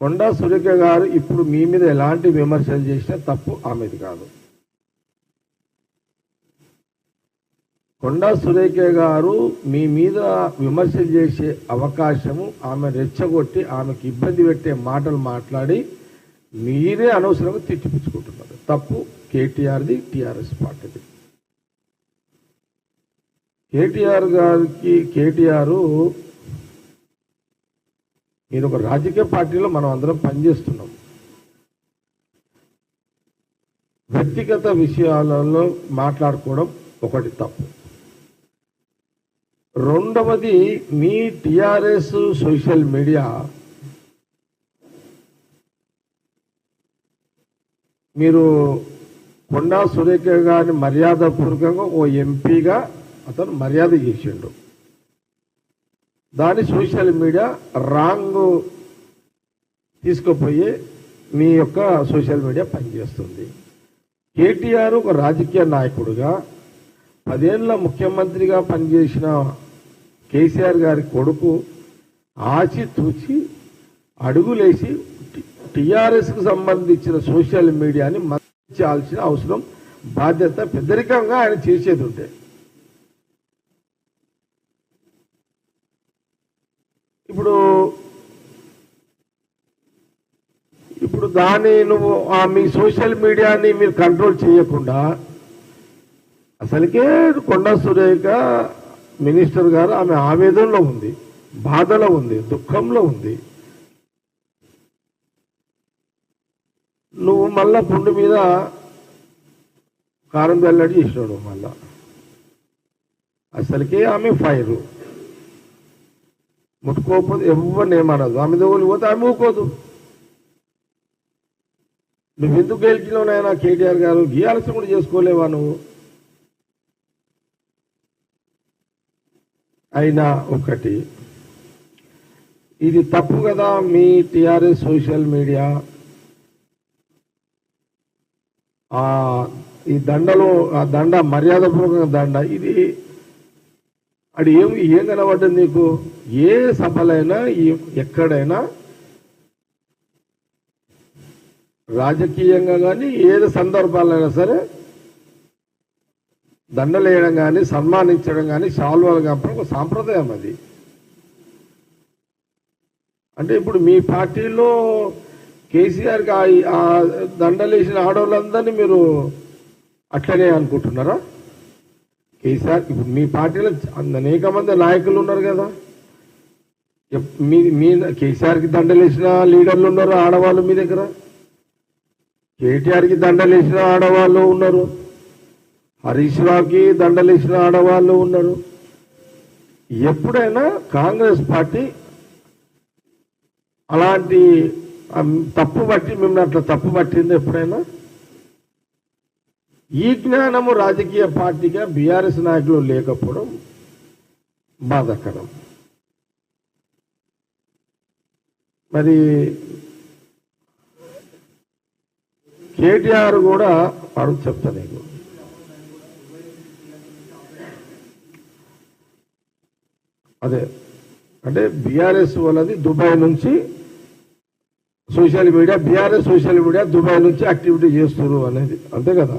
కొండా సురేఖ గారు ఇప్పుడు మీ మీద ఎలాంటి విమర్శలు చేసినా తప్పు ఆమెది కాదు. కొండా సురేఖ గారు మీ మీద విమర్శలు చేసే అవకాశము ఆమె రెచ్చగొట్టి ఆమెకు ఇబ్బంది పెట్టే మాటలు మాట్లాడి మీరే అనవసరంగా తిట్టిపుచ్చుకుంటున్నారు. తప్పు కేటీఆర్ది టీఆర్ఎస్ పార్టీది. కేటీఆర్ గారికి కేటీఆర్ మీరు ఒక రాజకీయ పార్టీలో మనం అందరం పనిచేస్తున్నాం. వ్యక్తిగత విషయాలలో మాట్లాడుకోవడం ఒకటి తప్పు. రెండవది మీ టిఆర్ఎస్ సోషల్ మీడియా మీరు కొండా సురేఖ గారిని మర్యాదపూర్వకంగా ఓ ఎంపీగా అతను మర్యాద చేసిండు. దాన్ని సోషల్ మీడియా రాంగ్ తీసుకుపోయి మీ యొక్క సోషల్ మీడియా పనిచేస్తుంది. కేటీఆర్ ఒక రాజకీయ నాయకుడుగా పదేళ్ళ ముఖ్యమంత్రిగా పనిచేసిన కేసీఆర్ గారి కొడుకు ఆచి తూచి అడుగులేసి టీఆర్ఎస్కు సంబంధించిన సోషల్ మీడియాని మంచాల్సిన అవసరం బాధ్యత పెద్దరికంగా ఆయన చేసేది ఉంటే. ఇప్పుడు ఇప్పుడు దాన్ని నువ్వు ఆ మీ సోషల్ మీడియాని మీరు కంట్రోల్ చేయకుండా అసలుకే కొండా సురేఖ మినిస్టర్ గారు ఆమె ఆవేదనలో ఉంది బాధలో ఉంది దుఃఖంలో ఉంది. నువ్వు మళ్ళా పుండు మీద కారం వెల్లడి చేసినాడు మళ్ళా అసలుకే ఆమె ఫైరు. ముట్టుకోకపోతే ఎవరిని ఏమనదు. ఆమె దగ్గరికి పోతే ఆమె ఊకోదు నువ్వు ఎందుకు గెలిచినావు నాయన కేటీఆర్ గారు? గీయాల్సి కూడా చేసుకోలేవా నువ్వు? అయినా ఒకటి ఇది తప్పు కదా మీ టిఆర్ఎస్ సోషల్ మీడియా? ఆ ఈ దండలో ఆ దండ మర్యాదపూర్వక దండ ఇది అది ఏం ఏం కనబడ్డది నీకు? ఏ సభలైనా ఏ- ఎక్కడైనా? రాజకీయంగా కానీ ఏది సందర్భాలైనా సరే దండలేయడం కానీ సన్మానించడం కానీ శాల్వాలు కప్పడం ఒక సాంప్రదాయం అది. అంటే ఇప్పుడు మీ పార్టీలో కేసీఆర్కి ఆ- ఆ దండలేసిన ఆడవాళ్ళందరినీ మీరు అట్లనే అనుకుంటున్నారా? కేసీఆర్ ఇప్పుడు మీ పార్టీలో అనేక మంది నాయకులు ఉన్నారు కదా. ఎప్- మీ మీ కేసీఆర్కి దండలేసిన లీడర్లు ఉన్నారు ఆడవాళ్ళు మీ దగ్గర. కేటీఆర్కి దండలేసిన ఆడవాళ్ళు ఉన్నారు. హరీష్ రావుకి దండలేసిన ఆడవాళ్ళు ఉన్నారు. ఎప్పుడైనా కాంగ్రెస్ పార్టీ అలాంటి తప్పు పట్టి మిమ్మల్ని అట్లా తప్పు పట్టింది ఎప్పుడైనా? ఈ జ్ఞానము రాజకీయ పార్టీగా బీఆర్ఎస్ నాయకులు లేకపోవడం బాధాకరం. మరి కేటీఆర్ కూడా అడుగు చెప్తా నీకు అదే అంటే బీఆర్ఎస్ వాళ్ళది దుబాయ్ నుంచి social media BRS social media Dubai నుంచి యాక్టివిటీ చేస్తున్నారు అనేది అంతే కదా?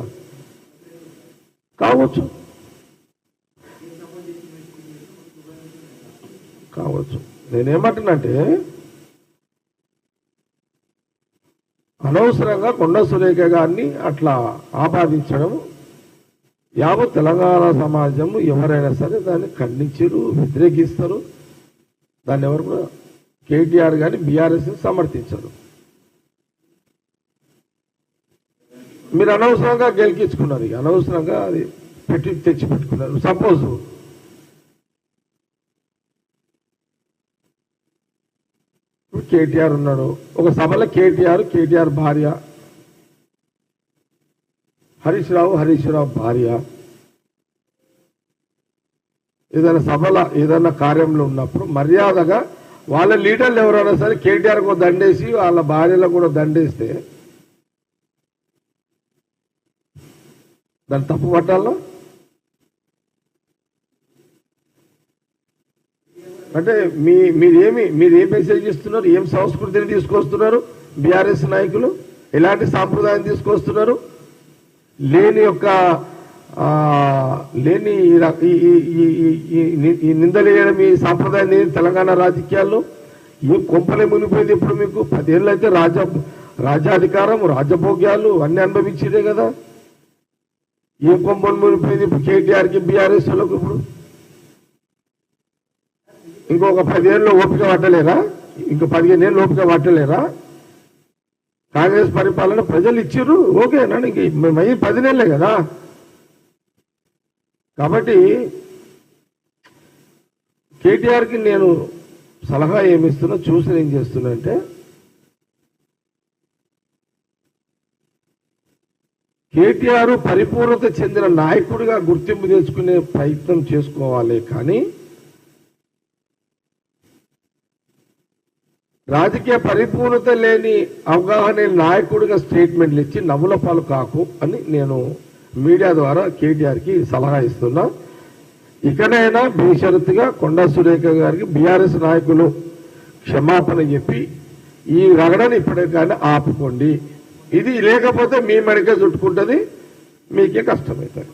కావచ్చు. కావచ్చు. నేనేమంటున్నంటే అనవసరంగా కొండ సురేఖ గారిని అట్లా ఆపాదించడం యావత్ తెలంగాణ సమాజం ఎవరైనా సరే దాన్ని ఖండించరు వ్యతిరేకిస్తారు. దాన్ని ఎవరు కూడా కేటీఆర్ కానీ బీఆర్ఎస్ని సమర్థించరు. మీరు అనవసరంగా గెలికించుకున్నారు ఇక. అనవసరంగా అది పెట్టి తెచ్చి పెట్టుకున్నారు సపోజ్ ఇప్పుడు కేటీఆర్ ఉన్నాడు. ఒక సభలో కేటీఆర్ కేటీఆర్ భార్య. హరీష్ రావు హరీష్ రావు భార్య. ఏదైనా సభల ఏదైనా కార్యంలో ఉన్నప్పుడు మర్యాదగా వాళ్ళ లీడర్లు ఎవరైనా సరే కేటీఆర్ కూడా దండేసి వాళ్ళ భార్యలకు కూడా దండేస్తే దాన్ని తప్పు పట్టాలో? అంటే మీ మీరేమి మీరు ఏ మెసేజ్ ఇస్తున్నారు? ఏం సంస్కృతిని తీసుకొస్తున్నారు? బీఆర్ఎస్ నాయకులు? ఎలాంటి సాంప్రదాయం తీసుకొస్తున్నారు? లేని యొక్క లేని ఈ ఈ- నిందలేయడం ఈ సాంప్రదాయం లేని తెలంగాణ రాజకీయాల్లో ఏం కొంపలే మునిగిపోయింది ఇప్పుడు మీకు? పదేళ్ళు అయితే రాజా రాజ్యాధికారం రాజభోగ్యాలు అన్ని అనుభవించేదే కదా. ఏ కొంపలు మునిపోయింది ఇప్పుడు కేటీఆర్కి బీఆర్ఎస్ వాళ్ళకు ఇప్పుడు? ఇంకొక పదిహేళ్ళు ఓపిక పట్టలేరా? ఇంకో పదిహేను ఏళ్ళు ఓపిక పట్టలేరా? కాంగ్రెస్ పరిపాలన ప్రజలు ఇచ్చిర్రు ఓకేనా ఇంక మై పది నెలలే కదా? కాబట్టి కేటీఆర్కి నేను సలహా ఏమిస్తున్నా చూసి ఏం చేస్తున్నా అంటే కేటీఆర్ పరిపూర్ణత చెందిన నాయకుడిగా గుర్తింపు తెచ్చుకునే ప్రయత్నం చేసుకోవాలి కానీ రాజకీయ పరిపూర్ణత లేని అవగాహన నాయకుడిగా స్టేట్మెంట్లు ఇచ్చి నవ్వుల పాలు కాకు అని నేను మీడియా ద్వారా కేటీఆర్కి సలహా ఇస్తున్నా. ఇకనైనా బేషరతుగా కొండా సురేఖ గారికి బీఆర్ఎస్ నాయకులు క్షమాపణ చెప్పి ఈ రగడని ఇప్పటికైనా ఆపుకోండి. ఇది లేకపోతే మీ మెడకే చుట్టుకుంటుంది మీకే కష్టమవుతుంది